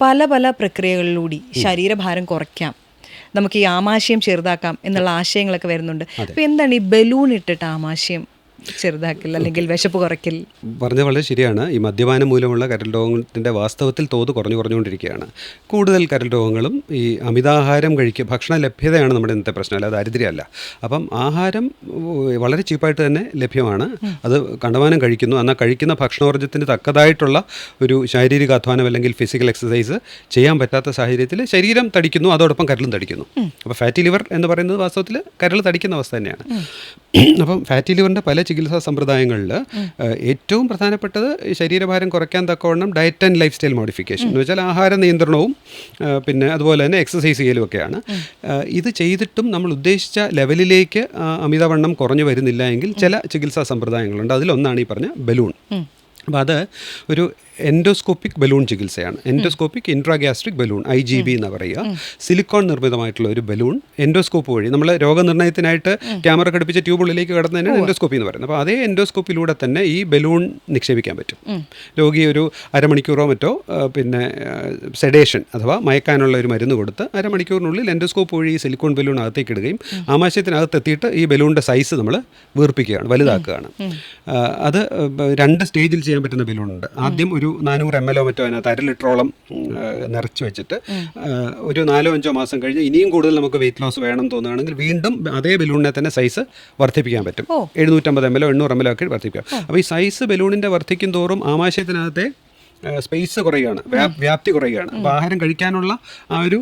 പല പല പ്രക്രിയകളിലൂടി ശരീരഭാരം കുറയ്ക്കാം. നമുക്ക് ഈ ആമാശയം ചെറുതാക്കാം എന്നുള്ള ആശയങ്ങളൊക്കെ വരുന്നുണ്ട്. അപ്പോൾ എന്താണ് ഈ ബലൂൺ ഇട്ടിട്ട് ആമാശയം ചെറുതാക്കൽ അല്ലെങ്കിൽ വിശപ്പ് കുറയ്ക്കൽ. പറഞ്ഞ വളരെ ശരിയാണ്. ഈ മദ്യപാനം മൂലമുള്ള കരൽ രോഗത്തിന്റെ വാസ്തവത്തിൽ തോത് കുറഞ്ഞു കുറഞ്ഞുകൊണ്ടിരിക്കുകയാണ്. കൂടുതൽ കരൽ രോഗങ്ങളും ഈ അമിതാഹാരം കഴിക്കുക ഭക്ഷണ ലഭ്യതയാണ് നമ്മുടെ ഇന്നത്തെ പ്രശ്നം അല്ല ദാരിദ്ര്യമല്ല. അപ്പം ആഹാരം വളരെ ചീപ്പായിട്ട് തന്നെ ലഭ്യമാണ്. അത് കണ്ടമാനം കഴിക്കുന്നു. എന്നാൽ കഴിക്കുന്ന ഭക്ഷണോർജത്തിന് തക്കതായിട്ടുള്ള ഒരു ശാരീരിക അധ്വാനം അല്ലെങ്കിൽ ഫിസിക്കൽ എക്സസൈസ് ചെയ്യാൻ പറ്റാത്ത സാഹചര്യത്തിൽ ശരീരം തടിക്കുന്നു അതോടൊപ്പം കരളും തടിക്കുന്നു. അപ്പോൾ ഫാറ്റി ലിവർ എന്ന് പറയുന്നത് വാസ്തവത്തിൽ കരൾ തടിക്കുന്ന അവസ്ഥ തന്നെയാണ്. അപ്പം ഫാറ്റി ലിവറിന്റെ പല ചികിത്സാ സമ്പ്രദായങ്ങളിൽ ഏറ്റവും പ്രധാനപ്പെട്ടത് ശരീരഭാരം കുറയ്ക്കാൻ തക്കവണ്ണം diet and lifestyle modification എന്ന് വെച്ചാൽ ആഹാര നിയന്ത്രണവും പിന്നെ അതുപോലെ തന്നെ എക്സസൈസ് ചെയ്യലും ഒക്കെയാണ്. ഇത് ചെയ്തിട്ടും നമ്മൾ ഉദ്ദേശിച്ച ലെവലിലേക്ക് അമിതവണ്ണം കുറഞ്ഞു വരുന്നില്ല എങ്കിൽ ചില ചികിത്സാ സമ്പ്രദായങ്ങളുണ്ട്. അതിലൊന്നാണ് ഈ പറഞ്ഞ ബലൂൺ. അപ്പോൾ അത് ഒരു എൻഡോസ്കോപ്പിക് ബലൂൺ ചികിത്സയാണ്. Endoscopic intragastric balloon I G B എന്ന് പറയുക. സിലിക്കോൺ നിർമ്മിതമായിട്ടുള്ള ഒരു ബലൂൺ എൻഡോസ്കോപ്പ് വഴി. നമ്മൾ രോഗനിർണയത്തിനായിട്ട് ക്യാമറ ഘടിപ്പിച്ച ട്യൂബുള്ളിലേക്ക് കടന്നതിനാണ് എൻഡോസ്കോപ്പി എന്ന് പറയുന്നത്. അപ്പോൾ അതേ എൻഡോസ്കോപ്പിലൂടെ തന്നെ ഈ ബലൂൺ നിക്ഷേപിക്കാൻ പറ്റും. രോഗി ഒരു അരമണിക്കൂറോ മറ്റോ പിന്നെ സെഡേഷൻ അഥവാ മയക്കാനുള്ള ഒരു മരുന്ന് കൊടുത്ത് അരമണിക്കൂറിനുള്ളിൽ എൻഡോസ്കോപ്പ് വഴി ഈ സിലിക്കോൺ ബലൂൺ അകത്തേക്ക് ഇടുകയും ആമാശയത്തിനകത്ത് എത്തിയിട്ട് ഈ ബലൂണിന്റെ സൈസ് നമ്മൾ വീർപ്പിക്കുകയാണ് വലുതാക്കുകയാണ്. അത് രണ്ട് സ്റ്റേജിൽ ചെയ്യാൻ പറ്റുന്ന ബലൂണുണ്ട്. ആദ്യം ഒരു നാനൂറ് എം എൽ ഒ മറ്റോ അതിനകത്ത് അര ലിറ്ററോളം നിറച്ച് വെച്ചിട്ട് ഒരു നാലോ അഞ്ചോ മാസം കഴിഞ്ഞ് ഇനിയും കൂടുതൽ നമുക്ക് വെയിറ്റ് ലോസ് വേണം തോന്നുകയാണെങ്കിൽ വീണ്ടും അതേ ബലൂണിനെ തന്നെ സൈസ് വർദ്ധിപ്പിക്കാൻ പറ്റും. എഴുന്നൂറ്റമ്പത് എം എൽ ഒ എണ്ണൂറ് എം എൽ ഒ ഒക്കെ വർദ്ധിപ്പിക്കാം. അപ്പോൾ ഈ സൈസ് ബലൂണിന്റെ വർദ്ധിക്കും തോറും ആമാശയത്തിനകത്തെ സ്പേസ് കുറയുകയാണ്. വ്യാപ്തി കുറയുകയാണ്. അപ്പോൾ ആഹാരം കഴിക്കാനുള്ള ആ ഒരു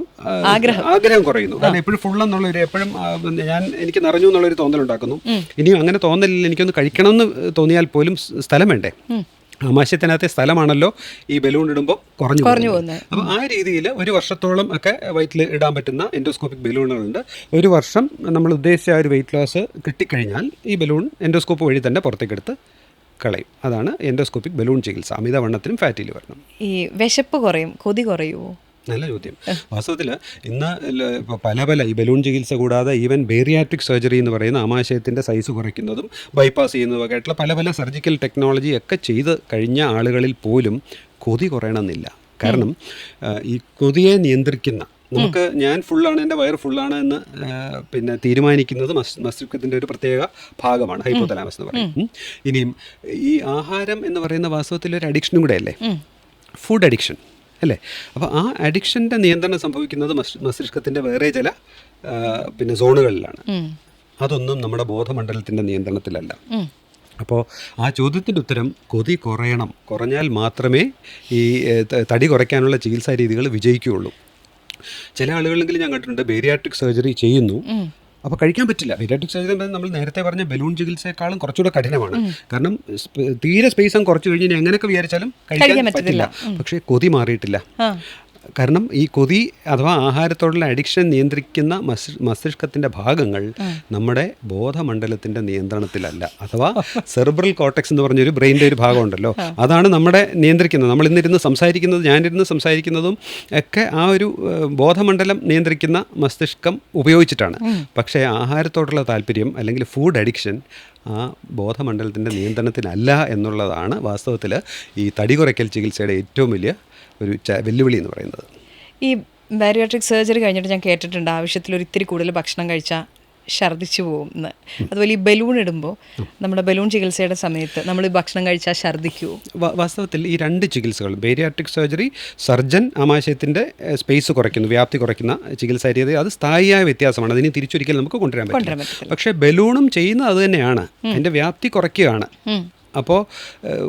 ആഗ്രഹം. കുറയുന്നു. കാരണം എപ്പോഴും ഫുൾ എന്നുള്ള ഒരു എപ്പോഴും ഞാൻ എനിക്ക് നിറഞ്ഞു എന്നുള്ളൊരു തോന്നലുണ്ടാക്കുന്നു. ഇനിയും അങ്ങനെ തോന്നലില്ല. എനിക്കൊന്ന് കഴിക്കണമെന്ന് തോന്നിയാൽ പോലും സ്ഥലം വേണ്ടേ? ആമാശയത്തിനകത്തെ സ്ഥലമാണല്ലോ ഈ ബലൂൺ ഇടുമ്പോൾ കുറഞ്ഞു കുറഞ്ഞു പോകുന്നത്. അപ്പോൾ ആ രീതിയിൽ ഒരു വർഷത്തോളം ഒക്കെ വയറ്റിൽ ഇടാൻ പറ്റുന്ന എൻഡോസ്കോപ്പിക് ബലൂണുകളുണ്ട്. ഒരു വർഷം നമ്മൾ ഉദ്ദേശിച്ച ആ ഒരു വെയിറ്റ് ലോസ് കിട്ടിക്കഴിഞ്ഞാൽ ഈ ബലൂൺ എൻഡോസ്കോപ്പ് വഴി തന്നെ പുറത്തേക്കെടുത്ത് കളയും. അതാണ് എൻഡോസ്കോപ്പിക് ബലൂൺ ചികിത്സ. അമിതവണ്ണത്തിനും ഫാറ്റി ലിവറിനും. ഈ വിശപ്പ് കുറയും കൊതി കുറയുമോ നല്ല ചോദ്യം. വാസ്തവത്തിൽ ഇന്ന് പല പല ഈ ബലൂൺ ചികിത്സ കൂടാതെ ഈവൻ ബേറിയാട്രിക് സർജറി എന്ന് പറയുന്ന ആമാശയത്തിന്റെ സൈസ് കുറയ്ക്കുന്നതും ബൈപ്പാസ് ചെയ്യുന്നതും ആയിട്ടുള്ള പല പല സർജിക്കൽ ടെക്നോളജി ഒക്കെ ചെയ്ത് കഴിഞ്ഞ ആളുകളിൽ പോലും കൊതി കുറയണമെന്നില്ല. കാരണം ഈ കൊതിയെ നിയന്ത്രിക്കുന്ന നമുക്ക് ഞാൻ ഫുള്ളാണ് എന്റെ വയർ ഫുള്ളാണ് എന്ന് പിന്നെ തീരുമാനിക്കുന്നത് മസ് മസ്തിഷ്കത്തിന്റെ ഒരു പ്രത്യേക ഭാഗമാണ് ഹൈപ്പോതലാമസ് എന്ന് പറയും. ഇനിയും ഈ ആഹാരം എന്ന് പറയുന്ന വാസ്തവത്തിൽ ഒരു അഡിക്ഷനും കൂടെ അല്ലേ ഫുഡ് അഡിക്ഷൻ അല്ലേ? അപ്പോൾ ആ അഡിക്ഷന്റെ നിയന്ത്രണം സംഭവിക്കുന്നത് മസ് മസ്തിഷ്കത്തിന്റെ വേറെ ചില പിന്നെ സോണുകളിലാണ്. അതൊന്നും നമ്മുടെ ബോധമണ്ഡലത്തിന്റെ നിയന്ത്രണത്തിലല്ല. അപ്പോൾ ആ ചോദ്യത്തിന്റെ ഉത്തരം കൊതി കുറയണം. കുറഞ്ഞാൽ മാത്രമേ ഈ തടി കുറയ്ക്കാനുള്ള ചികിത്സാ രീതികൾ വിജയിക്കുകയുള്ളൂ. ചില ആളുകളെങ്കിലും ഞാൻ കണ്ടിട്ടുണ്ട് ബേരിയാട്രിക് സർജറി ചെയ്യുന്നു. അപ്പോൾ കഴിക്കാൻ പറ്റില്ല. പീരിയാട്രിക് സർജറി നമ്മൾ നേരത്തെ പറഞ്ഞ ബലൂൺ ചികിത്സയെക്കാളും കുറച്ചുകൂടെ കഠിനമാണ്. കാരണം തീരെ സ്പേസും കുറച്ചു കുറച്ച് കഴിഞ്ഞ് ഇനി എങ്ങനെയൊക്കെ വിചാരിച്ചാലും കഴിക്കാൻ പറ്റില്ല. പക്ഷേ കൊതി മാറിയിട്ടില്ല. കാരണം ഈ കൊതി അഥവാ ആഹാരത്തോടുള്ള അഡിക്ഷൻ നിയന്ത്രിക്കുന്ന മസ്തിഷ്കത്തിന്റെ മസ്തിഷ്കത്തിന്റെ ഭാഗങ്ങൾ നമ്മുടെ ബോധമണ്ഡലത്തിന്റെ നിയന്ത്രണത്തിലല്ല. അഥവാ സെർബ്രൽ കോട്ടക്സ് എന്ന് പറഞ്ഞൊരു ബ്രെയിന്റെ ഒരു ഭാഗമുണ്ടല്ലോ. അതാണ് നമ്മുടെ നിയന്ത്രിക്കുന്നത്. നമ്മൾ ഇന്നിരുന്ന് സംസാരിക്കുന്നത് ഞാനിരുന്ന് സംസാരിക്കുന്നതും ഒക്കെ ആ ഒരു ബോധമണ്ഡലം നിയന്ത്രിക്കുന്ന മസ്തിഷ്കം ഉപയോഗിച്ചിട്ടാണ്. പക്ഷേ ആഹാരത്തോടുള്ള താല്പര്യം അല്ലെങ്കിൽ ഫുഡ് അഡിക്ഷൻ ആ ബോധമണ്ഡലത്തിന്റെ നിയന്ത്രണത്തിനല്ല എന്നുള്ളതാണ് വാസ്തവത്തിൽ ഈ തടി കുറയ്ക്കൽ ചികിത്സയുടെ ഏറ്റവും വലിയ ഒരു വെല്ലുവിളി എന്ന് പറയുന്നത്. ഈ ബാരിയാട്രിക് സർജറി കഴിഞ്ഞിട്ട് ഞാൻ കേട്ടിട്ടുണ്ട് ആവശ്യത്തിൽ ഒരു ഇത്തിരി കൂടുതൽ ഭക്ഷണം കഴിച്ചാൽ ഛർദ്ദിച്ചു പോകും എന്ന്. അതുപോലെ ഈ ബലൂൺ ഇടുമ്പോൾ നമ്മുടെ ബലൂൺ ചികിത്സയുടെ സമയത്ത് നമ്മൾ ഭക്ഷണം കഴിച്ചാൽ ഛർദ്ദിക്കുമോ വാസ്തവത്തിൽ ഈ രണ്ട് ചികിത്സകളും ബേരിയാട്രിക് സർജറി സർജൻ ആമാശയത്തിന്റെ സ്പേസ് കുറയ്ക്കുന്നു വ്യാപ്തി കുറയ്ക്കുന്ന ചികിത്സാ രീതി അത് സ്ഥായിയായ വ്യത്യാസമാണ്. അതിനെ തിരിച്ചൊരിക്കൽ നമുക്ക് കൊണ്ടുവരാൻ പറ്റും പക്ഷേ ബലൂണും ചെയ്യുന്നത് അത് തന്നെയാണ്. അതിന്റെ വ്യാപ്തി കുറയ്ക്കുകയാണ്. അപ്പോൾ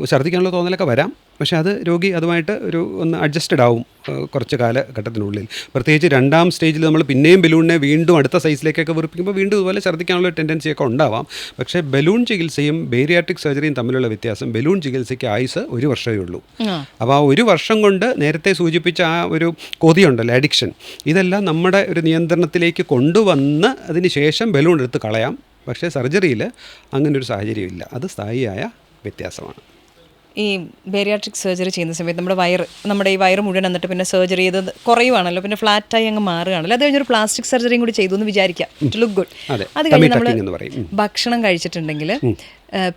ഛർദ്ദിക്കാനുള്ള തോന്നലൊക്കെ വരാം. പക്ഷേ അത് രോഗി അതുമായിട്ട് ഒരു ഒന്ന് അഡ്ജസ്റ്റഡ് ആവും കുറച്ച് കാലഘട്ടത്തിനുള്ളിൽ. പ്രത്യേകിച്ച് രണ്ടാം സ്റ്റേജിൽ നമ്മൾ പിന്നെയും ബലൂണിനെ വീണ്ടും അടുത്ത സൈസിലേക്കൊക്കെ വെറുപ്പിക്കുമ്പോൾ വീണ്ടും ഇതുപോലെ ഛർദ്ദിക്കാനുള്ള ടെൻഡൻസിയൊക്കെ ഉണ്ടാവാം. പക്ഷേ ബലൂൺ ചികിത്സയും ബേരിയാട്രിക് സർജറിയും തമ്മിലുള്ള വ്യത്യാസം ബലൂൺ ചികിത്സയ്ക്ക് ആയുസ് ഒരു വർഷമേ ഉള്ളൂ. അപ്പോൾ ആ ഒരു വർഷം കൊണ്ട് നേരത്തെ സൂചിപ്പിച്ച ആ ഒരു കൊതിയുണ്ടല്ലോ അഡിക്ഷൻ ഇതെല്ലാം നമ്മുടെ ഒരു നിയന്ത്രണത്തിലേക്ക് കൊണ്ടുവന്ന് അതിന് ശേഷം ബലൂൺ എടുത്ത് കളയാം. പക്ഷേ സർജറിയിൽ അങ്ങനെ ഒരു സാഹചര്യമില്ല. അത് സ്ഥായിയായ വ്യത്യാസമാണ്. ഈ ബേരിയാട്രിക് സർജറി ചെയ്യുന്ന സമയത്ത് നമ്മുടെ വയറ് നമ്മുടെ ഈ വയറ് മുഴുവൻ എന്നിട്ട് പിന്നെ സർജറി ചെയ്തത് കുറയുവാണല്ലോ പിന്നെ ഫ്ലാറ്റായി അങ്ങ് മാറുകയാണല്ലോ. അത് കഴിഞ്ഞൊരു പ്ലാസ്റ്റിക് സർജറിയും കൂടി ചെയ്തു എന്ന് വിചാരിക്കാം. ഇറ്റ് ലുക്ക് ഗുഡ് അതെ, കഴിഞ്ഞ് നമ്മൾ. ഭക്ഷണം കഴിച്ചിട്ടുണ്ടെങ്കിൽ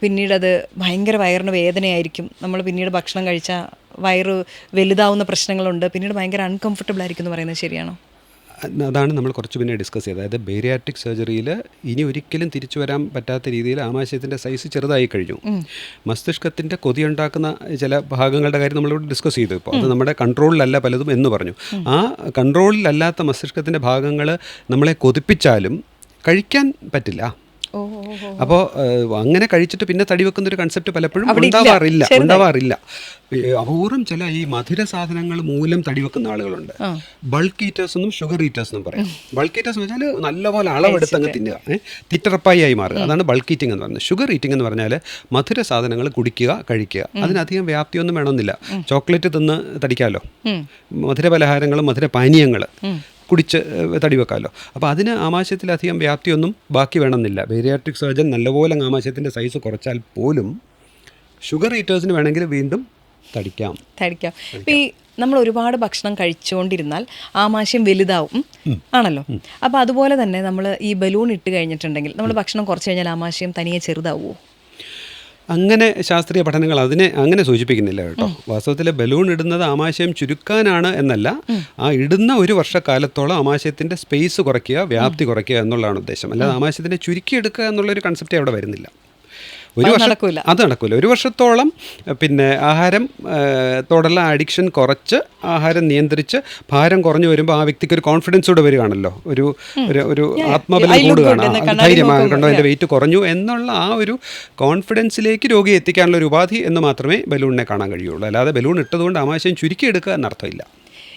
പിന്നീട് അത് ഭയങ്കര വയറിന് വേദനയായിരിക്കും. നമ്മൾ പിന്നീട് ഭക്ഷണം കഴിച്ചാൽ വയറ് വലുതാവുന്ന പ്രശ്നങ്ങളുണ്ട്. പിന്നീട് ഭയങ്കര അൺകംഫർട്ടബിൾ ആയിരിക്കും എന്ന് പറയുന്നത് ശരിയാണോ? അതാണ് നമ്മൾ കുറച്ച് പിന്നെ ഡിസ്കസ് ചെയ്തത്. അതായത് ബേരിയാട്രിക് സർജറിയിൽ ഇനി ഒരിക്കലും തിരിച്ചു വരാൻ പറ്റാത്ത രീതിയിൽ ആമാശയത്തിന്റെ സൈസ് ചെറുതായി കഴിഞ്ഞു. മസ്തിഷ്കത്തിന്റെ കൊതിയുണ്ടാക്കുന്ന ചില ഭാഗങ്ങളുടെ കാര്യം നമ്മളിവിടെ ഡിസ്കസ് ചെയ്തു ഇപ്പോൾ അത് നമ്മുടെ കൺട്രോളിലല്ല പലതും എന്ന് പറഞ്ഞു. ആ കൺട്രോളിലല്ലാത്ത മസ്തിഷ്കത്തിന്റെ ഭാഗങ്ങൾ നമ്മളെ കൊതിപ്പിച്ചാലും കഴിക്കാൻ പറ്റില്ല. അപ്പോൾ അങ്ങനെ കഴിച്ചിട്ട് പിന്നെ തടി വെക്കുന്ന ഒരു കൺസെപ്റ്റ് പലപ്പോഴും ഉണ്ടാവാറില്ല. ഉണ്ടാവാറില്ല. അപൂർവം ചില ഈ മധുര സാധനങ്ങൾ മൂലം തടി വെക്കുന്ന ആളുകളുണ്ട്. ബൾക്ക് ഈറ്റേഴ്സ് എന്നും ഷുഗർ ഈറ്റേഴ്സ് എന്നും പറയും. ബൾക്ക് ഈറ്റേഴ്സ് എന്ന് വെച്ചാൽ നല്ലപോലെ അളവെടുത്ത് അങ്ങ് തിന്നുക. തിറ്ററപ്പായി ആയി മാറുക. അതാണ് ബൾക്ക് ഈറ്റിംഗ് എന്ന് പറയുന്നത്. ഷുഗർ ഈറ്റിംഗ് എന്ന് പറഞ്ഞാൽ മധുര സാധനങ്ങൾ കുടിക്കുക കഴിക്കുക. അതിനധികം വ്യാപ്തിയൊന്നും വേണമെന്നില്ല. ചോക്ലേറ്റ് തിന്ന് തടിക്കാമല്ലോ മധുര പലഹാരങ്ങൾ മധുര പാനീയങ്ങൾ കുടിച്ച് തടി വെക്കാമല്ലോ അപ്പോൾ അതിന് ആമാശയത്തിലധികം വ്യാപ്തിയൊന്നും ബാക്കി വേണമെന്നില്ല. ബേരിയാട്രിക് സർജൻ നല്ലപോലെ ആമാശയത്തിന്റെ സൈസ് കുറച്ചാൽ പോലും ഷുഗർ ഈറ്റേഴ്സിന് വേണമെങ്കിൽ വീണ്ടും തടിക്കാം. തടിക്കാം. ഇപ്പം ഈ നമ്മൾ ഒരുപാട് ഭക്ഷണം കഴിച്ചുകൊണ്ടിരുന്നാൽ ആമാശയം വലുതാവും ആണല്ലോ? അപ്പോൾ അതുപോലെ തന്നെ നമ്മൾ ഈ ബലൂൺ ഇട്ട് കഴിഞ്ഞിട്ടുണ്ടെങ്കിൽ നമ്മൾ ഭക്ഷണം കുറച്ച് കഴിഞ്ഞാൽ ആമാശയം തനിയെ ചെറുതാവുമോ അങ്ങനെ ശാസ്ത്രീയ പഠനങ്ങൾ അതിനെ അങ്ങനെ സൂചിപ്പിക്കുന്നില്ല കേട്ടോ. വാസ്തവത്തിൽ ബലൂൺ ഇടുന്നത് ആമാശയം ചുരുക്കാനാണ് എന്നല്ല ആ ഇടുന്ന ഒരു വർഷക്കാലത്തോളം ആമാശയത്തിന്റെ സ്പേസ് കുറയ്ക്കുക വ്യാപ്തി കുറയ്ക്കുക എന്നുള്ളതാണ് ഉദ്ദേശം. അല്ലാതെ ആമാശയത്തിനെ ചുരുക്കിയെടുക്കുക എന്നുള്ളൊരു കൺസെപ്റ്റ് അവിടെ വരുന്നില്ല. ഒരു വർഷം അത് നടക്കില്ല ഒരു വർഷത്തോളം പിന്നെ ആഹാരം തോടുള്ള അഡിക്ഷൻ കുറച്ച് ആഹാരം നിയന്ത്രിച്ച് ഭാരം കുറഞ്ഞു വരുമ്പോൾ ആ വ്യക്തിക്ക് ഒരു കോൺഫിഡൻസ് കൂടെ വരികയാണല്ലോ. ഒരു ഒരു ആത്മബലം കൂടുകയാണ്. ധൈര്യമാണ് കണ്ടോ എന്റെ വെയിറ്റ് കുറഞ്ഞു എന്നുള്ള ആ ഒരു കോൺഫിഡൻസിലേക്ക് രോഗിയെ എത്തിക്കാനുള്ള ഒരു ഉപാധി എന്ന് മാത്രമേ ബലൂണിനെ കാണാൻ കഴിയുള്ളൂ. അല്ലാതെ ബലൂൺ ഇട്ടതുകൊണ്ട് ആമാശയം ചുരുക്കിയെടുക്കുക എന്നർത്ഥമില്ല.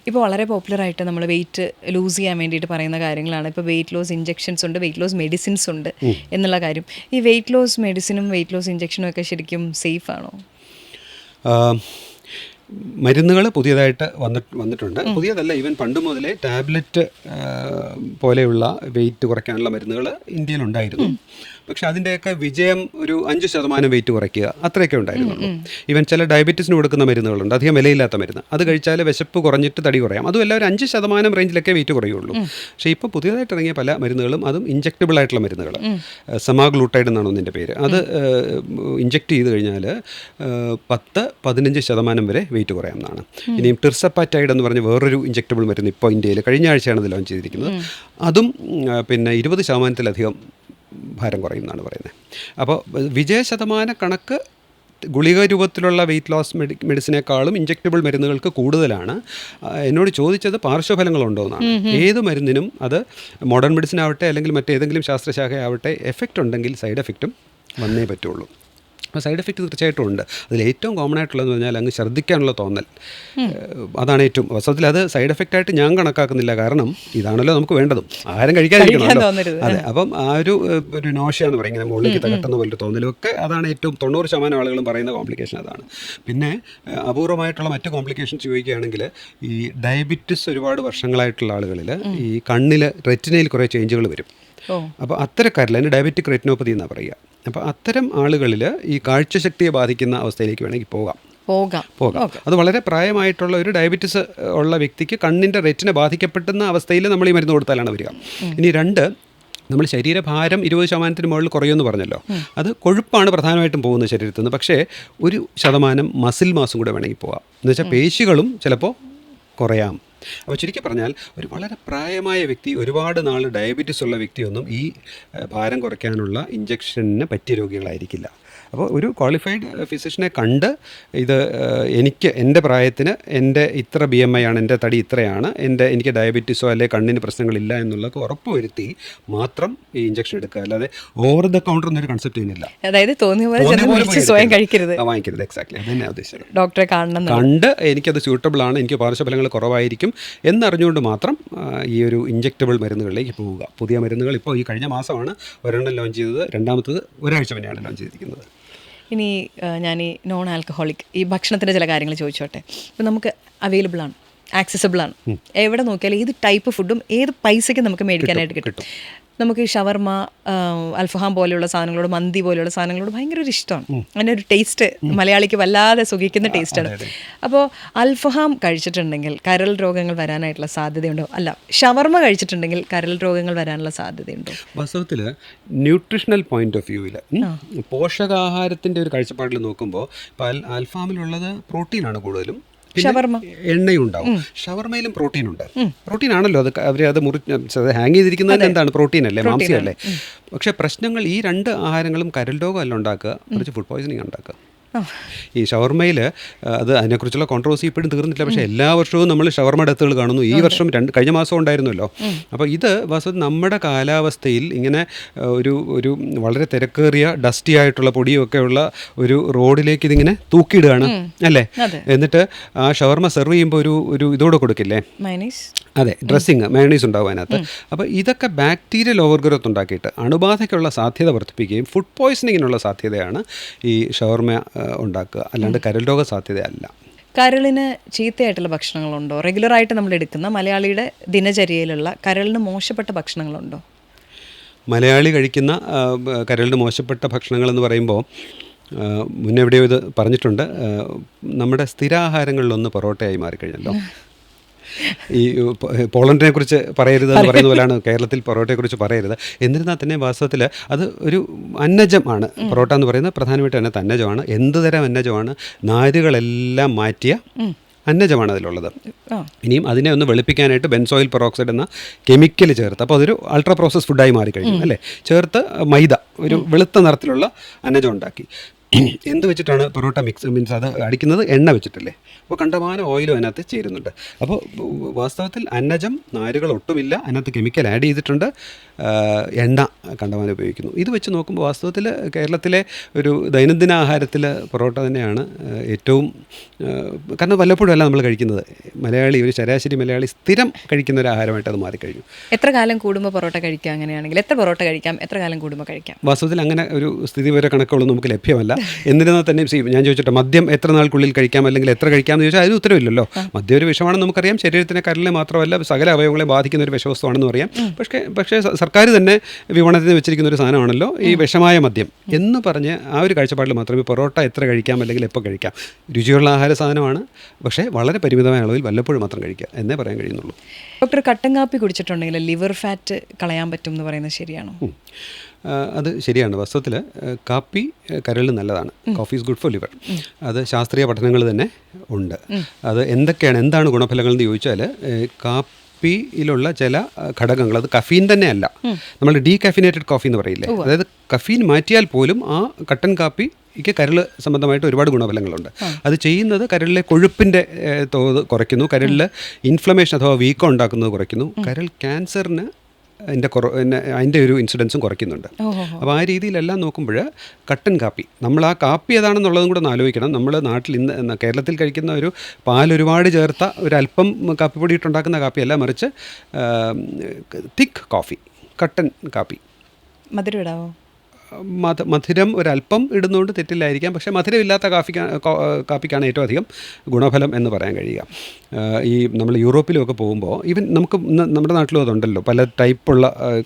ഇപ്പോൾ വളരെ പോപ്പുലറായിട്ട് നമ്മൾ വെയിറ്റ് ലൂസ് ചെയ്യാൻ വേണ്ടിയിട്ട് പറയുന്ന കാര്യങ്ങളാണ്. ഇപ്പോൾ വെയിറ്റ് ലോസ് ഇഞ്ചെക്ഷൻസ് ഉണ്ട് വെയിറ്റ് ലോസ് മെഡിസിൻസ് ഉണ്ട് എന്നുള്ള കാര്യം. ഈ വെയിറ്റ് ലോസ് മെഡിസിനും വെയിറ്റ് ലോസ് ഇഞ്ചെക്ഷനും ഒക്കെ ശരിക്കും സേഫ് ആണോ? മരുന്നുകൾ പുതിയതായിട്ട് വന്നിട്ട് വന്നിട്ടുണ്ട്. പുതിയതല്ല ഈവൻ പണ്ട് മുതലേ ടാബ്ലറ്റ് പോലെയുള്ള വെയിറ്റ് കുറയ്ക്കാനുള്ള മരുന്നുകൾ ഇന്ത്യയിലുണ്ടായിരുന്നു. പക്ഷെ അതിന്റെയൊക്കെ വിജയം ഒരു അഞ്ച് ശതമാനം വെയിറ്റ് കുറയ്ക്കുക അത്രയൊക്കെ ഉണ്ടായിരുന്നുള്ളൂ ഈവൻ ചില ഡയബറ്റീസിന് കൊടുക്കുന്ന മരുന്നുകളുണ്ട് അധികം വിലയില്ലാത്ത മരുന്ന്. അത് കഴിച്ചാൽ വിശപ്പ് കുറഞ്ഞിട്ട് തടി കുറയാം. അതുമല്ല ഒരു അഞ്ച് ശതമാനം റേഞ്ചിലൊക്കെ വെയിറ്റ് കുറയുള്ളൂ. പക്ഷെ ഇപ്പോൾ പുതിയതായിട്ട് ഇറങ്ങിയ പല മരുന്നുകളും അതും ഇഞ്ചക്റ്റബിൾ ആയിട്ടുള്ള മരുന്നുകൾ സമാഗ്ലൂട്ടൈഡ് എന്നാണ് ഒന്നിന്റെ പേര്. അത് ഇഞ്ചക്ട് ചെയ്ത് കഴിഞ്ഞാൽ പത്ത് പതിനഞ്ച് ശതമാനം വരെ വെയിറ്റ് കുറയാം എന്നാണ് ഇനിയും ടിർസപ്പാറ്റൈഡ് എന്ന് പറഞ്ഞ വേറൊരു ഇഞ്ചക്റ്റബിൾ മരുന്ന് ഇപ്പോൾ ഇന്ത്യയിൽ കഴിഞ്ഞ ആഴ്ചയാണ് ഇത് ലോഞ്ച് ചെയ്തിരിക്കുന്നത്. അതും പിന്നെ ഇരുപത് ശതമാനത്തിലധികം ഭാരം കുറയും എന്നാണ് പറയുന്നത്. അപ്പോൾ വിജയ ശതമാന കണക്ക് ഗുളിക രൂപത്തിലുള്ള വെയിറ്റ് ലോസ് മെഡി മെഡിസിനേക്കാളും ഇഞ്ചക്റ്റബിൾ മരുന്നുകൾക്ക് കൂടുതലാണ്. എന്നോട് ചോദിച്ചത് പാർശ്വഫലങ്ങളുണ്ടോ എന്നാണ് ഏത് മരുന്നിനും അത് മോഡേൺ മെഡിസിൻ ആവട്ടെ അല്ലെങ്കിൽ മറ്റേതെങ്കിലും ശാസ്ത്രശാഖയാവട്ടെ എഫക്റ്റ് ഉണ്ടെങ്കിൽ സൈഡ് എഫക്റ്റും വന്നേ പറ്റുള്ളൂ. അപ്പോൾ സൈഡ് എഫക്റ്റ് തീർച്ചയായിട്ടും ഉണ്ട്. അതിൽ ഏറ്റവും കോമൺ ആയിട്ടുള്ളതെന്ന് പറഞ്ഞാൽ അങ്ങ് ഛർദ്ദിക്കാനുള്ള തോന്നൽ. അതാണ് ഏറ്റവും വാസ്തവത്തിൽ അത് സൈഡ് എഫക്റ്റ് ആയിട്ട് ഞാൻ കണക്കാക്കുന്നില്ല. കാരണം ഇതാണല്ലോ നമുക്ക് വേണ്ടതും. ആഹാരം കഴിക്കാതിരിക്കണമല്ലോ. അതെ അപ്പം ആ ഒരു ഒരു നോഷ്യ എന്ന് പറയുന്നത് മുകളിലേക്ക് തകട്ടുന്ന പോലൊരു തോന്നലും ഒക്കെ അതാണ് ഏറ്റവും തൊണ്ണൂറ് ശതമാനം ആളുകളും പറയുന്ന കോംപ്ലിക്കേഷൻ അതാണ്. പിന്നെ അപൂർവമായിട്ടുള്ള മറ്റ് കോംപ്ലിക്കേഷൻസ് ചോദിക്കുകയാണെങ്കിൽ ഈ ഡയബറ്റിസ് ഒരുപാട് വർഷങ്ങളായിട്ടുള്ള ആളുകളിൽ ഈ കണ്ണിൽ റെറ്റിനയിൽ കുറേ ചേഞ്ചുകൾ വരും. അപ്പോൾ അത്തരക്കാരിൽ അതിന് ഡയബറ്റിക് റെറ്റിനോപ്പതി എന്നാണ് പറയുക. അപ്പോൾ അത്തരം ആളുകളിൽ ഈ കാഴ്ചശക്തിയെ ബാധിക്കുന്ന അവസ്ഥയിലേക്ക് വേണമെങ്കിൽ പോകാം. പോകാം. പോകാം. അത് വളരെ പ്രായമായിട്ടുള്ള ഒരു ഡയബറ്റിസ് ഉള്ള വ്യക്തിക്ക് കണ്ണിന്റെ റെറ്റിനെ ബാധിക്കപ്പെടുന്ന അവസ്ഥയിൽ നമ്മൾ ഈ മരുന്ന് കൊടുത്താലാണ് വരിക. ഇനി രണ്ട് നമ്മൾ ശരീരഭാരം ഇരുപത് ശതമാനത്തിന് മുകളിൽ കുറയുമെന്ന് പറഞ്ഞല്ലോ. അത് കൊഴുപ്പാണ് പ്രധാനമായിട്ടും പോകുന്നത് ശരീരത്തിൽ നിന്ന്. പക്ഷേ ഒരു ശതമാനം മസിൽ മാസും കൂടെ വേണമെങ്കിൽ പോകാം. എന്ന് വെച്ചാൽ പേശികളും ചിലപ്പോൾ കുറയാം. അപ്പോൾ ചുരുക്കി പറഞ്ഞാൽ ഒരു വളരെ പ്രായമായ വ്യക്തി ഒരുപാട് നാൾ ഡയബറ്റീസ് ഉള്ള വ്യക്തിയൊന്നും ഈ ഭാരം കുറയ്ക്കാനുള്ള ഇഞ്ചക്ഷന് പറ്റിയ രോഗികളായിരിക്കില്ല. അപ്പോൾ ഒരു ക്വാളിഫൈഡ് ഫിസിഷ്യനെ കണ്ട് ഇത് എനിക്ക് എന്റെ പ്രായത്തിന് എന്റെ ഇത്ര ബി എം ഐ ആണ് എന്റെ തടി ഇത്രയാണ് എന്റെ എനിക്ക് ഡയബറ്റീസോ അല്ലെ കണ്ണിന് പ്രശ്നങ്ങളില്ല എന്നുള്ളത് ഉറപ്പുവരുത്തി മാത്രം ഈ ഇഞ്ചക്ഷൻ എടുക്കുക. അല്ലാതെ ഓവർ ദ കൗണ്ടർ എന്നൊരു കൺസെപ്റ്റ് ചെയ്യുന്നില്ല അതായത് തോന്നിയ പോലെ സ്വയം കഴിക്കരുത്. വാങ്ങിക്കരുത്. എക്സാക്ട്ലി അത് തന്നെ ഉദ്ദേശിച്ചത്. ഡോക്ടറെ കാണണം കണ്ട് എനിക്കത് സ്യൂട്ടബിൾ ആണ് എനിക്ക് പാർശ്വഫലങ്ങൾ കുറവായിരിക്കും എന്നറിഞ്ഞുകൊണ്ട് മാത്രം ഈ ഒരു ഇഞ്ചക്റ്റബിൾ മരുന്നുകളിലേക്ക് പോവുക. പുതിയ മരുന്നുകൾ ഇപ്പോൾ ഈ കഴിഞ്ഞ മാസമാണ് ഒരെണ്ണം ലോഞ്ച് ചെയ്തത്. രണ്ടാമത്തത് ഒരാഴ്ച മുന്നെയാണ് ലോഞ്ച് ചെയ്തിരിക്കുന്നത്. ഇനി ഞാൻ ഈ നോൺ ആൽക്കഹോളിക് ഈ ഭക്ഷണത്തിന്റെ ചില കാര്യങ്ങൾ ചോദിച്ചോട്ടെ. ഇപ്പം നമുക്ക് അവൈലബിൾ ആണ് ആക്സസബിൾ ആണ്. എവിടെ നോക്കിയാലും ഏത് ടൈപ്പ് ഫുഡും ഏത് പൈസയ്ക്കും നമുക്ക് മേടിക്കാനായിട്ട് കിട്ടും. നമുക്ക് ഈ ഷവർമ അൽഫഹാം പോലെയുള്ള സാധനങ്ങളോട് മന്തി പോലെയുള്ള സാധനങ്ങളോട് ഭയങ്കര ഒരു ഇഷ്ടമാണ്. അതിന്റെ ഒരു ടേസ്റ്റ് മലയാളിക്ക് വല്ലാതെ സുഖിക്കുന്ന ടേസ്റ്റാണ്. അപ്പോൾ അൽഫഹാം കഴിച്ചിട്ടുണ്ടെങ്കിൽ കരൾ രോഗങ്ങൾ വരാനായിട്ടുള്ള സാധ്യതയുണ്ടോ? അല്ല ഷവർമ കഴിച്ചിട്ടുണ്ടെങ്കിൽ കരൾ രോഗങ്ങൾ വരാനുള്ള സാധ്യതയുണ്ടോ? വാസ്തവത്തിൽ ന്യൂട്രീഷണൽ പോയിന്റ് ഓഫ് വ്യൂവിൽ പോഷകാഹാരത്തിന്റെ ഒരു കാഴ്ചപ്പാടിൽ നോക്കുമ്പോൾ ഇപ്പോൾ അൽഫാമിലുള്ളത് പ്രോട്ടീനാണ് കൂടുതലും. ഷവർമ. എണ്ണയും ഉണ്ടാവും ഷവർമയിലും പ്രോട്ടീൻ ഉണ്ട്. പ്രോട്ടീൻ ആണല്ലോ അത് അവർ അത് മുറി ഹാങ് ചെയ്തിരിക്കുന്നത് എന്താണ്? പ്രോട്ടീൻ അല്ലേ? മാംസ്യമല്ലേ പക്ഷേ പ്രശ്നങ്ങൾ ഈ രണ്ട് ആഹാരങ്ങളും കരൽ അല്ല ഉണ്ടാക്കുക കുറച്ച് ഫുഡ് പോയ്സണിങ് ഉണ്ടാക്കുക. ഈ ഷവർമയിൽ അത് അതിനെക്കുറിച്ചുള്ള കോൺട്രവേഴ്സി ഇപ്പോഴും തീർന്നിട്ടില്ല. പക്ഷേ എല്ലാ വർഷവും നമ്മൾ ഷവർമ ഡെത്തുകൾ കാണുന്നു. ഈ വർഷം രണ്ട് കഴിഞ്ഞ മാസം ഉണ്ടായിരുന്നല്ലോ. അപ്പോൾ ഇത് വാസ്തവത്തിൽ നമ്മുടെ കാലാവസ്ഥയിൽ ഇങ്ങനെ ഒരു ഒരു വളരെ തിരക്കേറിയ ഡസ്റ്റി ആയിട്ടുള്ള പൊടിയൊക്കെ ഉള്ള ഒരു റോഡിലേക്ക് ഇതിങ്ങനെ തൂക്കിയിടുകയാണ് അല്ലേ? എന്നിട്ട് ആ ഷവർമ സെർവ് ചെയ്യുമ്പോൾ ഒരു ഒരു ഇതോടെ കൊടുക്കില്ലേ? മൈനീസ് അതെ ഡ്രസ്സിങ് മയണീസ് ഉണ്ടാവും അതിനകത്ത്. അപ്പോൾ ഇതൊക്കെ ബാക്ടീരിയൽ ഓവർ ഗ്രോത്ത് ഉണ്ടാക്കിയിട്ട് അണുബാധയ്ക്കുള്ള സാധ്യത വർദ്ധിപ്പിക്കുകയും ഫുഡ് പോയ്സണിങ്ങിനുള്ള സാധ്യതയാണ് ഈ ഷവർമ ഉണ്ടാക്കുക. അല്ലാണ്ട് കരൽ രോഗ സാധ്യതയല്ല. കരളിന് ചീത്തയായിട്ടുള്ള ഭക്ഷണങ്ങളുണ്ടോ? റെഗുലറായിട്ട് നമ്മൾ എടുക്കുന്ന മലയാളിയുടെ ദിനചര്യയിലുള്ള കരളിന് മോശപ്പെട്ട ഭക്ഷണങ്ങളുണ്ടോ? മലയാളി കഴിക്കുന്ന കരളിന് മോശപ്പെട്ട ഭക്ഷണങ്ങളെന്ന് പറയുമ്പോൾ മുന്നെവിടെയോ ഇത് പറഞ്ഞിട്ടുണ്ട്. നമ്മുടെ സ്ഥിരാഹാരങ്ങളിലൊന്ന് പൊറോട്ടയായി മാറിക്കഴിഞ്ഞല്ലോ. ഈ പോളണ്ടിനെ കുറിച്ച് പറയരുത് എന്ന് പറയുന്ന പോലെയാണ് കേരളത്തിൽ പൊറോട്ടയെ കുറിച്ച് പറയരുത്. എന്നിരുന്നാൽ തന്നെ വാസ്തവത്തിൽ അത് ഒരു അന്നജമാണ് പൊറോട്ട എന്ന് പറയുന്നത് പ്രധാനമായിട്ടും അതിനകത്ത് അന്നജമാണ് എന്ത് തരം അന്നജമാണ്? നാരുകളെല്ലാം മാറ്റിയ അന്നജമാണ് അതിലുള്ളത്. ഇനിയും അതിനെ ഒന്ന് വെളുപ്പിക്കാനായിട്ട് ബെൻസോയിൽ പെറോക്സൈഡ് എന്ന കെമിക്കൽ ചേർത്ത് അപ്പോൾ അതൊരു അൾട്രാ പ്രോസസ് ഫുഡായി മാറിക്കഴിഞ്ഞു അല്ലേ? ചേർത്ത് മൈദ ഒരു വെളുത്ത നിറത്തിലുള്ള അന്നജം ഉണ്ടാക്കി. എന്ത് വെച്ചിട്ടാണ് പൊറോട്ട മിക്സ് മീൻസ് അത് അടിക്കുന്നത്? എണ്ണ വെച്ചിട്ടല്ലേ? അപ്പോൾ കണ്ടമാനം ഓയിലും അതിനകത്ത് ചേരുന്നുണ്ട്. അപ്പോൾ വാസ്തവത്തിൽ അന്നജം നാരുകൾ ഒട്ടുമില്ല. അതിനകത്ത് കെമിക്കൽ ആഡ് ചെയ്തിട്ടുണ്ട്. എണ്ണ കണ്ടമാനം ഉപയോഗിക്കുന്നു. ഇത് വെച്ച് നോക്കുമ്പോൾ വാസ്തവത്തിൽ കേരളത്തിലെ ഒരു ദൈനംദിന ആഹാരത്തിൽ പൊറോട്ട തന്നെയാണ് ഏറ്റവും കാരണം വല്ലപ്പോഴും അല്ല നമ്മൾ കഴിക്കുന്നത്. മലയാളി ഒരു ശരാശരി മലയാളി സ്ഥിരം കഴിക്കുന്ന ഒരു ആഹാരമായിട്ട് അത് മാറിക്കഴിഞ്ഞു. എത്ര കാലം കൂടുമ്പോൾ പൊറോട്ട കഴിക്കാം അങ്ങനെയാണെങ്കിൽ? എത്ര പൊറോട്ട കഴിക്കാം? എത്ര കാലം കൂടുമ്പോൾ കഴിക്കാം? വാസ്തവത്തിൽ അങ്ങനെ ഒരു സ്ഥിതി വരെ കണക്കുകളൊന്നും നമുക്ക് ലഭ്യമല്ല. എന്നിരുന്നാൽ തന്നെ സി ഞാൻ ചോദിച്ചിട്ട് മദ്യം എത്ര നാൾക്കുള്ളിൽ കഴിക്കാം അല്ലെങ്കിൽ എത്ര കഴിക്കാമെന്ന് ചോദിച്ചാൽ അതിന് ഉത്തരവില്ലല്ലോ. മദ്യം ഒരു വിഷമാണെന്ന് നമുക്കറിയാം. ശരീരത്തിന്റെ കരലിനെ മാത്രമല്ല സകല അവയവങ്ങളെ ബാധിക്കുന്ന ഒരു വിഷവസ്തുവാണെന്ന് പറയാം. പക്ഷേ പക്ഷേ സർക്കാർ തന്നെ വിപണനത്തിന് വെച്ചിരിക്കുന്ന ഒരു സാധനമാണല്ലോ ഈ വിഷമായ മദ്യം. എന്ന് പറഞ്ഞ് ആ ഒരു കാഴ്ചപ്പാടിൽ മാത്രമേ പൊറോട്ട എത്ര കഴിക്കാം അല്ലെങ്കിൽ എപ്പോൾ കഴിക്കാം. രുചിയുള്ള ആഹാര സാധനമാണ്. പക്ഷേ വളരെ പരിമിതമായ അളവിൽ വല്ലപ്പോഴും മാത്രം കഴിക്കുക എന്നേ പറയാൻ കഴിയുന്നുള്ളൂ. ഡോക്ടർ കട്ടൻ കാപ്പി കുടിച്ചിട്ടുണ്ടെങ്കിൽ ലിവർ ഫാറ്റ് കളയാൻ പറ്റും എന്ന് പറയുന്നത് ശരിയാണോ? അത് ശരിയാണ്. വാസ്തവത്തിൽ കാപ്പി കരളിൽ നല്ലതാണ്. Coffee is good for liver അത് ശാസ്ത്രീയ പഠനങ്ങൾ തന്നെ ഉണ്ട്. അത് എന്തൊക്കെയാണ് എന്താണ് ഗുണഫലങ്ങൾ എന്ന് ചോദിച്ചാൽ കാപ്പിയിലുള്ള ചില ഘടകങ്ങൾ അത് കഫീൻ തന്നെയല്ല. നമ്മൾ ഡീ കഫിനേറ്റഡ് കോഫി എന്ന് പറയില്ലേ? അതായത് കഫീൻ മാറ്റിയാൽ പോലും ആ കട്ടൻ കാപ്പി ഇക്ക് കരൾ സംബന്ധമായിട്ട് ഒരുപാട് ഗുണഫലങ്ങളുണ്ട്. അത് ചെയ്യുന്നത് കരളിലെ കൊഴുപ്പിന്റെ തോത് കുറയ്ക്കുന്നു. കരളിൽ ഇൻഫ്ലമേഷൻ അഥവാ വീക്കം ഉണ്ടാക്കുന്നത് കുറയ്ക്കുന്നു. കരൾ ക്യാൻസറിന് അതിന്റെ കുറ അതിന്റെ ഒരു ഇൻസിഡൻസും കുറയ്ക്കുന്നുണ്ട്. അപ്പോൾ ആ രീതിയിലെല്ലാം നോക്കുമ്പോൾ കട്ടൻ കാപ്പി നമ്മൾ ആ കാപ്പി ഏതാണെന്നുള്ളതും കൂടെ ഒന്ന് ആലോചിക്കണം. നമ്മൾ നാട്ടിൽ ഇന്ന് കേരളത്തിൽ കഴിക്കുന്ന ഒരു പാൽ ഒരുപാട് ചേർത്ത ഒരു അല്പം കാപ്പിപ്പൊടി ഇട്ടുണ്ടാക്കുന്ന കാപ്പിയല്ല മറിച്ച് തിക്ക് കോഫി കട്ടൻ കാപ്പി. മധുരം ഇടാവോ? മധ മധുരം ഒരല്പം ഇടുന്നതുകൊണ്ട് തെറ്റില്ലായിരിക്കാം. പക്ഷേ മധുരമില്ലാത്ത കാഫിക്ക് കാപ്പിക്കാണ് ഏറ്റവും അധികം ഗുണഫലം എന്ന് പറയാൻ കഴിയുക. ഈ നമ്മൾ യൂറോപ്പിലുമൊക്കെ പോകുമ്പോൾ ഈവൻ നമുക്ക് നമ്മുടെ നാട്ടിലും അതുണ്ടല്ലോ. പല ടൈപ്പുള്ള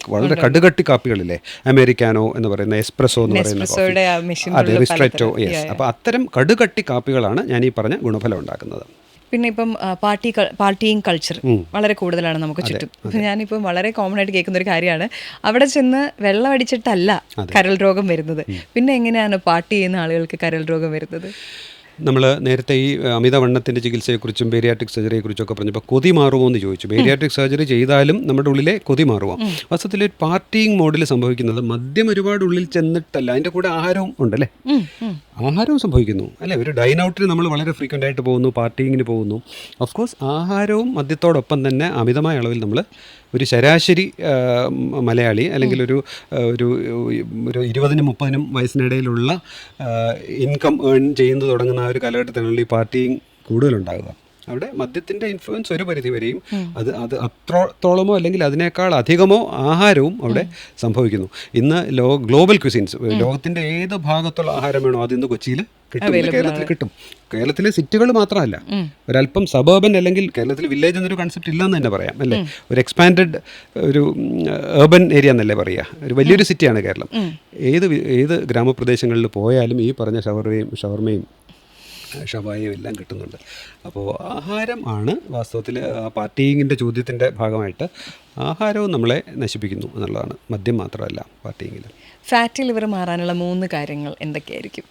വളരെ കടുകട്ടി കാപ്പികളില്ലേ? അമേരിക്കാനോ എന്ന് പറയുന്ന എസ്പ്രസോ എന്ന് പറയുന്ന അതെ റിസ്ട്രറ്റോ യെസ് അപ്പോൾ അത്തരം കടുകട്ടി കാപ്പികളാണ് ഞാൻ ഈ പറഞ്ഞ ഗുണഫലം ഉണ്ടാക്കുന്നത്. പിന്നെ ഇപ്പം പാർട്ടി പാർട്ടിയും കൾച്ചർ വളരെ കൂടുതലാണ് നമുക്ക് ചുറ്റും. അപ്പം ഞാനിപ്പം വളരെ കോമൺ ആയിട്ട് കേൾക്കുന്ന ഒരു കാര്യമാണ്. അവിടെ ചെന്ന് വെള്ളം അടിച്ചിട്ടല്ല കരൾ രോഗം വരുന്നത്. പിന്നെ എങ്ങനെയാണ് പാർട്ടി ചെയ്യുന്ന ആളുകൾക്ക് കരൾ രോഗം വരുന്നത്? നമ്മൾ നേരത്തെ ഈ അമിതവണ്ണത്തിന്റെ ചികിത്സയെക്കുറിച്ചും ബേരിയാട്രിക് സർജറിയെക്കുറിച്ചൊക്കെ പറഞ്ഞപ്പോൾ കൊതി മാറുമോ എന്ന് ചോദിച്ചു. ബേരിയാട്രിക് സർജറി ചെയ്താലും നമ്മുടെ ഉള്ളിലെ കൊതി മാറുമോ വാസ്തവത്തിൽ ഒരു പാർട്ടിങ് മോഡിൽ സംഭവിക്കുന്നത് മദ്യം ഒരുപാട് ഉള്ളിൽ ചെന്നിട്ടല്ല അതിന്റെ കൂടെ ആഹാരവും ഉണ്ടല്ലേ. ആഹാരവും സംഭവിക്കുന്നു. അല്ലേ? ഒരു ഡൈൻ ഔട്ടിന് നമ്മൾ വളരെ ഫ്രീക്വന്റ് ആയിട്ട് പോകുന്നു പാർട്ടിങ്ങിന് പോകുന്നു. ഓഫ് കോഴ്സ് ആഹാരവും മദ്യത്തോടൊപ്പം തന്നെ അമിതമായ അളവിൽ നമ്മൾ ഒരു ശരാശരി മലയാളി അല്ലെങ്കിൽ ഒരു ഒരു ഒരു ഇരുപതിനും മുപ്പതിനും വയസ്സിനിടയിലുള്ള ഇൻകം ഏൺ ചെയ്യുന്നത് തുടങ്ങുന്ന ഒരു കാലഘട്ടത്തിലുള്ള ഈ പാർട്ടിയും കൂടുതലുണ്ടാകുക. അവിടെ മദ്യത്തിന്റെ ഇൻഫ്ലുവൻസ് ഒരു പരിധി വരെയും അത് അത് അത്രത്തോളമോ അല്ലെങ്കിൽ അതിനേക്കാൾ അധികമോ ആഹാരവും അവിടെ സംഭവിക്കുന്നു. ഇന്ന് ലോ ഗ്ലോബൽ ക്വിസിൻസ് ലോകത്തിന്റെ ഏത് ഭാഗത്തുള്ള ആഹാരം വേണോ അത് ഇന്ന് കൊച്ചിയിൽ കിട്ടും. കേരളത്തിൽ കിട്ടും. കേരളത്തിലെ സിറ്റികൾ മാത്രമല്ല. ഒരല്പം സബർബൻ അല്ലെങ്കിൽ കേരളത്തിൽ വില്ലേജ് എന്നൊരു കൺസെപ്റ്റ് ഇല്ലെന്ന് തന്നെ പറയാം അല്ലേ? ഒരു എക്സ്പാൻഡഡ് ഒരു ഏർബൻ ഏരിയ എന്നല്ലേ പറയുക ഒരു വലിയൊരു സിറ്റിയാണ് കേരളം. ഏത് ഏത് ഗ്രാമപ്രദേശങ്ങളിൽ പോയാലും ഈ പറഞ്ഞ ഷവർമയും ഷവർമയും ഷവായും എല്ലാം കിട്ടുന്നുണ്ട്. അപ്പോൾ ആഹാരം ആണ് വാസ്തവത്തിൽ ആ പാർട്ടിയിങ്ങിന്റെ ചോദ്യത്തിന്റെ ഭാഗമായിട്ട് ആഹാരവും നമ്മളെ നശിപ്പിക്കുന്നു എന്നുള്ളതാണ്. മദ്യം മാത്രമല്ല പാർട്ടിയിങ്ങിൽ ഫാറ്റിൽ ഇവർ മാറാനുള്ള മൂന്ന് കാര്യങ്ങൾ എന്തൊക്കെയായിരിക്കും?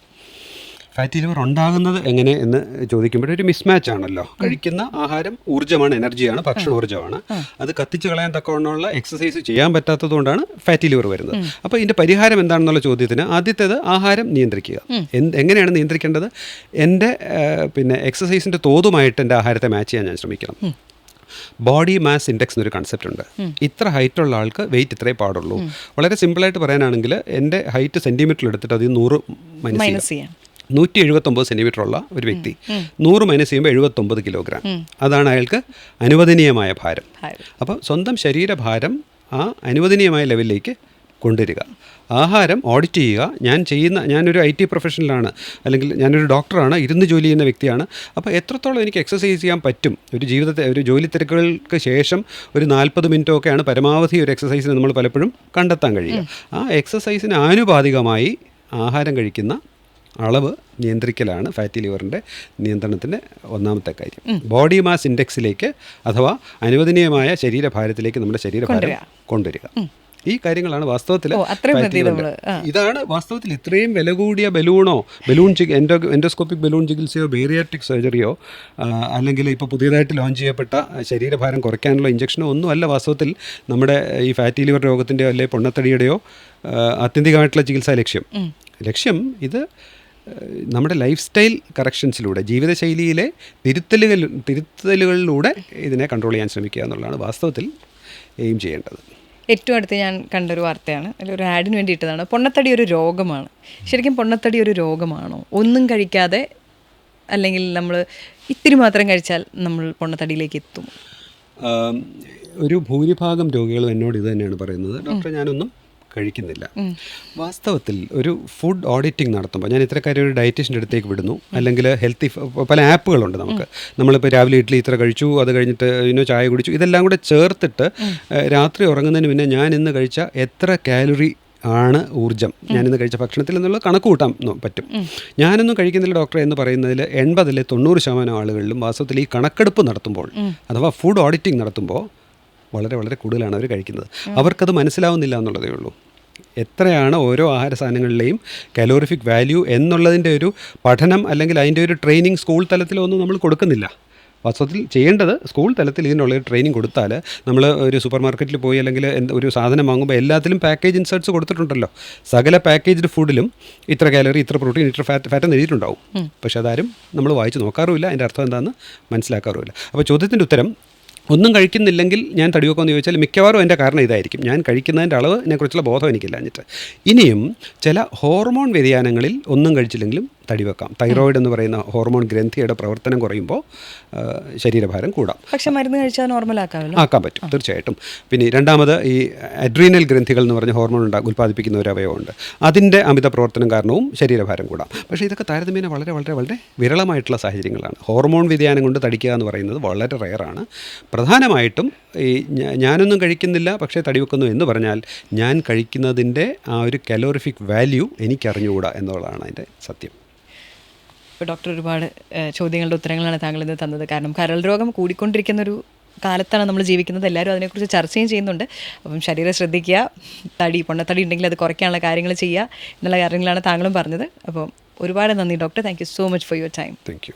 ഫാറ്റി ലിവർ ഉണ്ടാകുന്നത് എങ്ങനെ എന്ന് ചോദിക്കുമ്പോൾ ഒരു മിസ്മാച്ച് ആണല്ലോ. കഴിക്കുന്ന ആഹാരം ഊർജമാണ് എനർജിയാണ് ഭക്ഷണ ഊർജമാണ്. അത് കത്തിച്ചു കളയാൻ തക്കവണ്ണമുള്ള എക്സസൈസ് ചെയ്യാൻ പറ്റാത്തത് കൊണ്ടാണ് ഫാറ്റി ലിവർ വരുന്നത് അപ്പോൾ ഇതിന്റെ പരിഹാരം എന്താണെന്നുള്ള ചോദ്യത്തിന് ആദ്യത്തേത് ആഹാരം നിയന്ത്രിക്കുക. എന്ത് എങ്ങനെയാണ് നിയന്ത്രിക്കേണ്ടത്? എന്റെ പിന്നെ എക്സസൈസിന്റെ തോതുമായിട്ട് എന്റെ ആഹാരത്തെ മാച്ച് ചെയ്യാൻ ഞാൻ ശ്രമിക്കണം. ബോഡി മാസ് ഇൻഡെക്സ് എന്നൊരു കൺസെപ്റ്റ് ഉണ്ട്. ഇത്ര ഹൈറ്റ് ഉള്ള ആൾക്ക് വെയിറ്റ് ഇത്രേ പാടുള്ളൂ. വളരെ സിമ്പിളായിട്ട് പറയാനാണെങ്കിൽ എന്റെ ഹൈറ്റ് സെന്റിമീറ്ററിൽ എടുത്തിട്ട് അതിൽ നൂറ് മൈനസ് ചെയ്യാം. നൂറ്റി എഴുപത്തൊമ്പത് സെന്റിമീറ്റർ ഉള്ള ഒരു വ്യക്തി നൂറ് മൈനസ് ചെയ്യുമ്പോൾ എഴുപത്തൊമ്പത് കിലോഗ്രാം അതാണ് അയാൾക്ക് അനുവദനീയമായ ഭാരം. അപ്പം സ്വന്തം ശരീരഭാരം ആ അനുവദനീയമായ ലെവലിലേക്ക് കൊണ്ടുവരിക. ആഹാരം ഓഡിറ്റ് ചെയ്യുക. ഞാൻ ചെയ്യുന്ന ഞാനൊരു ഐ ടി പ്രൊഫഷണലാണ് അല്ലെങ്കിൽ ഞാനൊരു ഡോക്ടറാണ് ഇരുന്ന് ജോലി ചെയ്യുന്ന വ്യക്തിയാണ്. അപ്പോൾ എത്രത്തോളം എനിക്ക് എക്സസൈസ് ചെയ്യാൻ പറ്റും? ഒരു ജീവിതത്തെ ഒരു ജോലി തിരക്കുകൾക്ക് ശേഷം ഒരു നാൽപ്പത് മിനിറ്റോ ഒക്കെയാണ് പരമാവധി ഒരു എക്സസൈസിന് നമ്മൾ പലപ്പോഴും കണ്ടെത്താൻ കഴിയുക. ആ എക്സസൈസിന് ആനുപാതികമായി ആഹാരം കഴിക്കുന്ന അളവ് നിയന്ത്രിക്കലാണ് ഫാറ്റി ലിവറിന്റെ നിയന്ത്രണത്തിന്റെ ഒന്നാമത്തെ കാര്യം. ബോഡി മാസ് ഇൻഡെക്സിലേക്ക് അഥവാ അനുവദനീയമായ ശരീരഭാരത്തിലേക്ക് നമ്മുടെ ശരീരഭാരം കൊണ്ടുവരിക. ഈ കാര്യങ്ങളാണ് വാസ്തവത്തിൽ. ഇതാണ് വാസ്തവത്തിൽ ഇത്രയും വില കൂടിയ ബലൂണോ ബലൂൺ എൻഡോ എൻഡോസ്കോപ്പിക് ബലൂൺ ചികിത്സയോ ബേറിയാട്രിക് സർജറിയോ അല്ലെങ്കിൽ ഇപ്പോൾ പുതിയതായിട്ട് ലോഞ്ച് ചെയ്യപ്പെട്ട ശരീരഭാരം കുറയ്ക്കാനുള്ള ഇഞ്ചക്ഷനോ ഒന്നും അല്ല വാസ്തവത്തിൽ നമ്മുടെ ഈ ഫാറ്റി ലിവർ രോഗത്തിന്റെയോ അല്ലെങ്കിൽ പൊണ്ണത്തടിയുടെയോ ആത്യന്തികമായിട്ടുള്ള ചികിത്സാ ലക്ഷ്യം. ലക്ഷ്യം ഇത് നമ്മുടെ ലൈഫ് സ്റ്റൈൽ കറക്ഷൻസിലൂടെ ജീവിതശൈലിയിലെ തിരുത്തലുകൾ തിരുത്തലുകളിലൂടെ ഇതിനെ കൺട്രോൾ ചെയ്യാൻ ശ്രമിക്കുക എന്നുള്ളതാണ് വാസ്തവത്തിൽ എയിം ചെയ്യേണ്ടത്. ഏറ്റവും അടുത്ത് ഞാൻ കണ്ടൊരു വാർത്തയാണ്. ഒരു ആഡിന് വേണ്ടിയിട്ടതാണ്. പൊണ്ണത്തടി ഒരു രോഗമാണ്. ശരിക്കും പൊണ്ണത്തടി ഒരു രോഗമാണോ? ഒന്നും കഴിക്കാതെ അല്ലെങ്കിൽ നമ്മൾ ഇത്തിരി മാത്രം കഴിച്ചാൽ നമ്മൾ പൊണ്ണത്തടിയിലേക്ക് എത്തും? ഒരു ഭൂരിഭാഗം രോഗികളും എന്നോട് ഇത് തന്നെയാണ് പറയുന്നത്. ഡോക്ടർ ഞാനൊന്നും കഴിക്കുന്നില്ല. വാസ്തവത്തിൽ ഒരു ഫുഡ് ഓഡിറ്റിംഗ് നടത്തുമ്പോൾ ഞാൻ ഇത്രക്കാര്യം ഒരു ഡയറ്റീഷ്യന്റെ അടുത്തേക്ക് വിടുന്നു. അല്ലെങ്കിൽ ഹെൽത്തി പല ആപ്പുകളുണ്ട് നമുക്ക്. നമ്മളിപ്പോൾ രാവിലെ ഇഡ്ഡലി ഇത്ര കഴിച്ചു അത് കഴിഞ്ഞിട്ട് ഇന്നോ ചായ കുടിച്ചു ഇതെല്ലാം കൂടെ ചേർത്തിട്ട് രാത്രി ഉറങ്ങുന്നതിന് മുന്നേ ഞാൻ ഇന്ന് കഴിച്ച എത്ര കാലറി ആണ് ഊർജം? ഞാനിന്ന് കഴിച്ച ഭക്ഷണത്തിൽ എന്നുള്ള കണക്ക് കൂട്ടാൻ പറ്റും. ഞാനൊന്നും കഴിക്കുന്നില്ല ഡോക്ടറെ എന്ന് പറയുന്നതിൽ എൺപതിലെ തൊണ്ണൂറ് ശതമാനം ആളുകളിലും വാസ്തവത്തിൽ ഈ കണക്കെടുപ്പ് നടത്തുമ്പോൾ അഥവാ ഫുഡ് ഓഡിറ്റിംഗ് നടത്തുമ്പോൾ വളരെ വളരെ കൂടുതലാണ് അവർ കഴിക്കുന്നത്. അവർക്കത് മനസ്സിലാവുന്നില്ല എന്നുള്ളതേ ഉള്ളൂ. എത്രയാണ് ഓരോ ആഹാര സാധനങ്ങളിലെയും കലോറിഫിക് വാല്യൂ എന്നുള്ളതിന്റെ ഒരു പഠനം അല്ലെങ്കിൽ അതിന്റെ ഒരു ട്രെയിനിങ് സ്കൂൾ തലത്തിലൊന്നും നമ്മൾ കൊടുക്കുന്നില്ല. വാസ്തവത്തിൽ ചെയ്യേണ്ടത് സ്കൂൾ തലത്തിൽ ഇതിനുള്ള ഒരു ട്രെയിനിങ് കൊടുത്താൽ നമ്മൾ ഒരു സൂപ്പർ മാർക്കറ്റിൽ പോയി അല്ലെങ്കിൽ എന്ത് ഒരു സാധനം വാങ്ങുമ്പോൾ എല്ലാത്തിലും പാക്കേജ് ഇൻസേർട്സ് കൊടുത്തിട്ടുണ്ടല്ലോ. സകല പാക്കേജ്ഡ് ഫുഡിലും ഇത്ര കാലറി ഇത്ര പ്രോട്ടീൻ ഇത്ര ഫാറ്റ് ഫാറ്റ് എന്ന് എഴുതിയിട്ടുണ്ടാവും. പക്ഷെ അതാരും നമ്മൾ വായിച്ച് നോക്കാറുമില്ല. അതിന്റെ അർത്ഥം എന്താണെന്ന് മനസ്സിലാക്കാറുമില്ല. അപ്പോൾ ചോദ്യത്തിന്റെ ഉത്തരം ഒന്നും കഴിക്കുന്നില്ലെങ്കിൽ ഞാൻ തടി വെക്കുമെന്ന് ചോദിച്ചാൽ മിക്കവാറും എന്റെ കാരണം ഇതായിരിക്കും. ഞാൻ കഴിക്കുന്നതിന്റെ അളവ് കുറച്ചുള്ള ബോധം എനിക്കില്ല എന്നിട്ട്. ഇനിയും ചില ഹോർമോൺ വ്യതിയാനങ്ങളിൽ ഒന്നും കഴിച്ചില്ലെങ്കിലും തടി വെക്കാം തൈറോയിഡ് എന്ന് പറയുന്ന ഹോർമോൺ ഗ്രന്ഥിയുടെ പ്രവർത്തനം കുറയുമ്പോൾ ശരീരഭാരം കൂടാം. പക്ഷെ മരുന്ന് കഴിച്ചാൽ നോർമൽ ആക്കാമല്ലോ? ആക്കാൻ പറ്റും തീർച്ചയായിട്ടും. പിന്നെ രണ്ടാമത് ഈ അഡ്രീനൽ ഗ്രന്ഥികൾ എന്ന് പറഞ്ഞ ഹോർമോൺ ഉണ്ടാ ഉൽപ്പാദിപ്പിക്കുന്ന ഒരു അവയവമുണ്ട്. അതിന്റെ അമിത പ്രവർത്തനം കാരണവും ശരീരഭാരം കൂടാം. പക്ഷേ ഇതൊക്കെ താരതമ്യേന വളരെ വളരെ വളരെ വിരളമായിട്ടുള്ള സാഹചര്യങ്ങളാണ്. ഹോർമോൺ വ്യതിയാനം കൊണ്ട് തടിക്കുക എന്ന് പറയുന്നത് വളരെ റയറാണ്. പ്രധാനമായിട്ടും ഈ ഞാനൊന്നും കഴിക്കുന്നില്ല പക്ഷേ തടി വെക്കുന്നു എന്ന് പറഞ്ഞാൽ ഞാൻ കഴിക്കുന്നതിന്റെ ആ ഒരു കലോറിഫിക് വാല്യൂ എനിക്കറിഞ്ഞുകൂടാ എന്നുള്ളതാണ് അതിന്റെ സത്യം. ഇപ്പോൾ ഡോക്ടർ ഒരുപാട് ചോദ്യങ്ങളുടെ ഉത്തരങ്ങളാണ് താങ്കൾ ഇന്ന് തന്നത്. കാരണം കരൾ രോഗം കൂടിക്കൊണ്ടിരിക്കുന്ന ഒരു കാലത്താണ് നമ്മൾ ജീവിക്കുന്നത്. എല്ലാവരും അതിനെക്കുറിച്ച് ചർച്ചയും ചെയ്യുന്നുണ്ട്. അപ്പം ശരീരം ശ്രദ്ധിക്കുക തടി പൊണ്ണത്തടി ഉണ്ടെങ്കിൽ അത് കുറയ്ക്കാനുള്ള കാര്യങ്ങൾ ചെയ്യുക എന്നുള്ള കാര്യങ്ങളാണ് താങ്കളും പറഞ്ഞത്. അപ്പം ഒരുപാട് നന്ദി doctor thank you so much for your time thank you